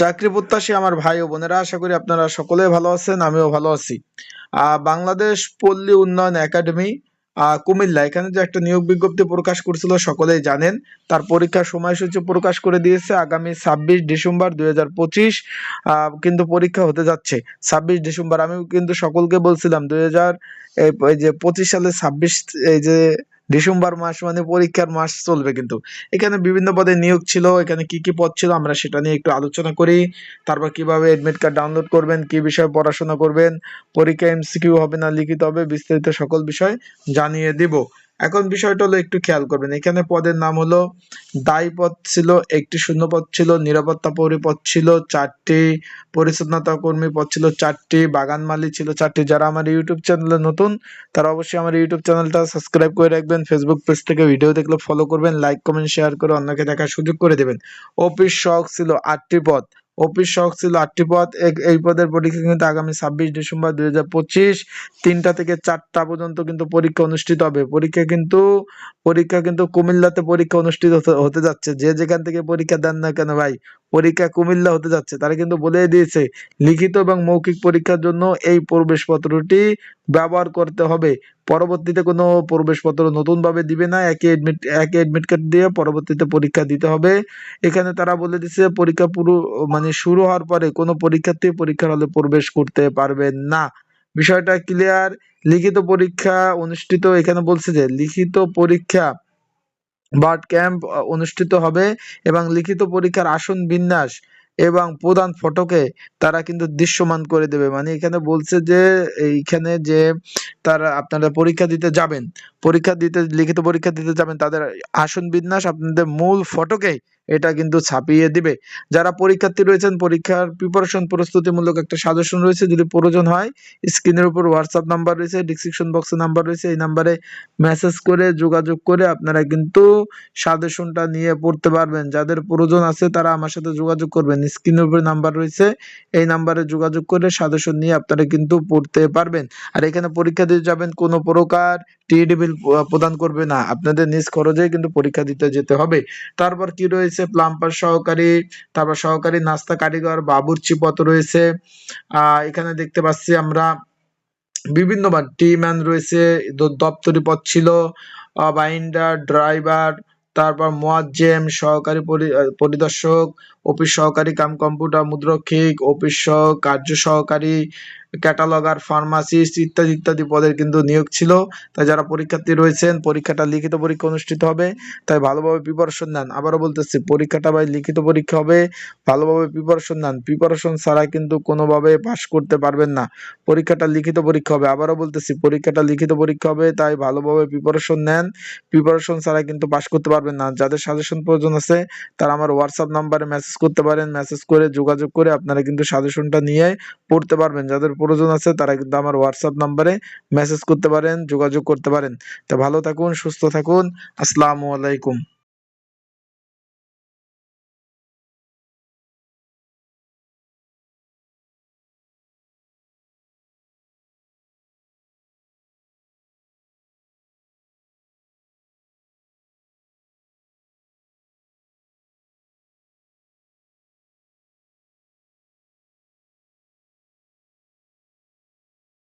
চাকরি প্রত্যাশী আমার ভাই ও বোনেরা, আশা করি আপনারা সকলে ভালো আছেন, আমিও ভালো আছি। বাংলাদেশ পল্লী উন্নয়ন একাডেমি কুমিল্লা। এখানে যে একটা নিয়োগ বিজ্ঞপ্তি প্রকাশ করছিল, সকলেই জানেন। তার পরীক্ষার সময়সূচি প্রকাশ করে দিয়েছে আগামী ছাব্বিশ ডিসেম্বর দুই হাজার পঁচিশ। কিন্তু পরীক্ষা হতে যাচ্ছে। ছাব্বিশ ডিসেম্বর আমি কিন্তু সকলকে বলছিলাম, দুই হাজার, এই যে পঁচিশ সালে ছাব্বিশ, এই যে ডিসেম্বর মাস মানে পরীক্ষার মাস চলবে কিন্তু। এখানে বিভিন্ন পদে নিয়োগ ছিল, এখানে কি কি পদ ছিল আমরা সেটা নিয়ে একটু আলোচনা করি। তারপর কীভাবে অ্যাডমিট কার্ড ডাউনলোড করবেন, কি বিষয়ে পড়াশোনা করবেন, পরীক্ষা এমসিকিউ হবে না লিখিত হবে, বিস্তারিত সকল বিষয় জানিয়ে দিব। এখন বিষয়টা হলো একটু খেয়াল করবেন। এখানে পদের নাম হলো, দায়ী পদ ছিল, একটি শূন্য পদ ছিল, নিরাপত্তা পরিপদ ছিল, চারটি পরিচ্ছন্নতা কর্মী পদ ছিল, চারটি বাগান মালি ছিল, চারটি। যারা আমার ইউটিউব চ্যানেলে নতুন, তারা অবশ্যই আমার ইউটিউব চ্যানেলটা সাবস্ক্রাইব করে রাখবেন। ফেসবুক পেজ থেকে ভিডিও দেখলে ফলো করবেন লাইক কমেন্ট শেয়ার করে অন্যকে দেখার সুযোগ করে দেবেন। অফিস শখ ছিল, আটটি পদ। অফিস শখ ছিল আটটি পদ। এই পদের পরীক্ষা কিন্তু আগামী ছাব্বিশ ডিসেম্বর দুই হাজার পঁচিশ তিনটা থেকে চারটা পর্যন্ত কিন্তু পরীক্ষা অনুষ্ঠিত হবে। পরীক্ষা কিন্তু পরীক্ষা কিন্তু কুমিল্লাতে পরীক্ষা অনুষ্ঠিত হতে যাচ্ছে। যে যেখান থেকে পরীক্ষা দেন না কেন ভাই? পরীক্ষা কুমিল্লা হতে যাচ্ছে। তারা কিন্তু বলে দিয়েছে, লিখিত এবং মৌখিক পরীক্ষার জন্য এই প্রবেশপত্রটি ব্যবহার করতে হবে। পরবর্তীতে কোনো প্রবেশপত্র নতুন ভাবে দিবে না একই এডমিট একই এডমিট কার্ড দিয়ে পরবর্তীতে পরীক্ষা দিতে হবে। এখানে তারা বলে দিচ্ছে পরীক্ষা পুরো মানে শুরু হওয়ার পরে কোনো পরীক্ষার্থী পরীক্ষার হলে প্রবেশ করতে পারবেন না। বিষয়টা ক্লিয়ার লিখিত পরীক্ষা অনুষ্ঠিত, এখানে বলছে যে, লিখিত পরীক্ষা বাট ক্যাম্প অনুষ্ঠিত হবে এবং লিখিত পরীক্ষার আসন বিন্যাস এবং প্রধান ফটকে তারা কিন্তু দৃশ্যমান করে দেবে। মানে এখানে বলছে যে, এইখানে যে তারা আপনারা পরীক্ষা দিতে যাবেন, পরীক্ষা দিতে, লিখিত পরীক্ষা দিতে যাবেন, তাদের আসন বিন্যাস আপনাদের মূল ফটকে এটা কিন্তু ছাপিয়ে দিবে। যারা পরীক্ষার্থী রয়েছেন, পরীক্ষার প্রিপারেশন প্রস্তুতিমূলক একটা সাজেশন রয়েছে, যদি প্রয়োজন হয় স্ক্রিনের উপর হোয়াটসঅ্যাপ নাম্বার রয়েছে ডিসক্রিপশন বক্সে নাম্বার রয়েছে, এই নাম্বারে মেসেজ করে, যোগাযোগ করে আপনারা কিন্তু সাজেশনটা নিয়ে পড়তে পারবেন। যাদের প্রয়োজন আছে, তারা আমার সাথে যোগাযোগ করবেন। স্ক্রিনের উপরে নাম্বার রয়েছে, এই নাম্বারে যোগাযোগ করে সাজেশন নিয়ে আপনারা কিন্তু পড়তে পারবেন। আর এখানে পরীক্ষা দিতে যাবেন, কোনো প্রকার টিডি বিল প্রদান করবে না। আপনাদের নিজ খরচে কিন্তু পরীক্ষা দিতে যেতে হবে। তারপর কি রয়েছে? প্লাম্পার সহকারী, তারপর সহকারী নাস্তা কারিগর, বাবুর্চি পথ রয়েছে। এখানে দেখতে পাচ্ছি আমরা বিভিন্ন বার টি ম্যান রয়েছে দপ্তরি পথ ছিল বাইন্ডার, ড্রাইভার, তারপর মোয়াজ্জেম সহকারী পরি- পরিদর্শক অফিস সহকারী কাম কম্পিউটার মুদ্রক্ষিক, অফিস সহ কার্য সহকারী, ক্যাটালগার, ফার্মাসিস্ট ইত্যাদি ইত্যাদি পদের কিন্তু নিয়োগ ছিল। তাই যারা পরীক্ষার্থী রয়েছেন, পরীক্ষাটা লিখিত পরীক্ষা অনুষ্ঠিত হবে, তাই ভালোভাবে প্রিপারেশন নেন। আবারও বলতেছি, পরীক্ষাটা ভাই লিখিত পরীক্ষা হবে, ভালোভাবে প্রিপারেশন নেন। প্রিপারেশন ছাড়া কিন্তু কোনোভাবে পাশ করতে পারবেন না। পরীক্ষাটা লিখিত পরীক্ষা হবে। আবারও বলতেছি, পরীক্ষাটা লিখিত পরীক্ষা হবে, তাই ভালোভাবে প্রিপারেশন নেন। প্রিপারেশন ছাড়া কিন্তু পাশ করতে পারবেন না। যাদের সাজেশন প্রয়োজন আছে, তারা আমার হোয়াটসঅ্যাপ নাম্বারে মেসেজ করতে পারেন মেসেজ করে, যোগাযোগ করে আপনারা কিন্তু সাজেশনটা নিয়ে পড়তে পারবেন। যাদের প্রয়োজন আছে তারা কিন্তু আমার হোয়াটসঅ্যাপ নাম্বারে মেসেজ করতে পারেন, যোগাযোগ করতে পারেন। তো ভালো থাকুন, সুস্থ থাকুন। আসসালামু আলাইকুম।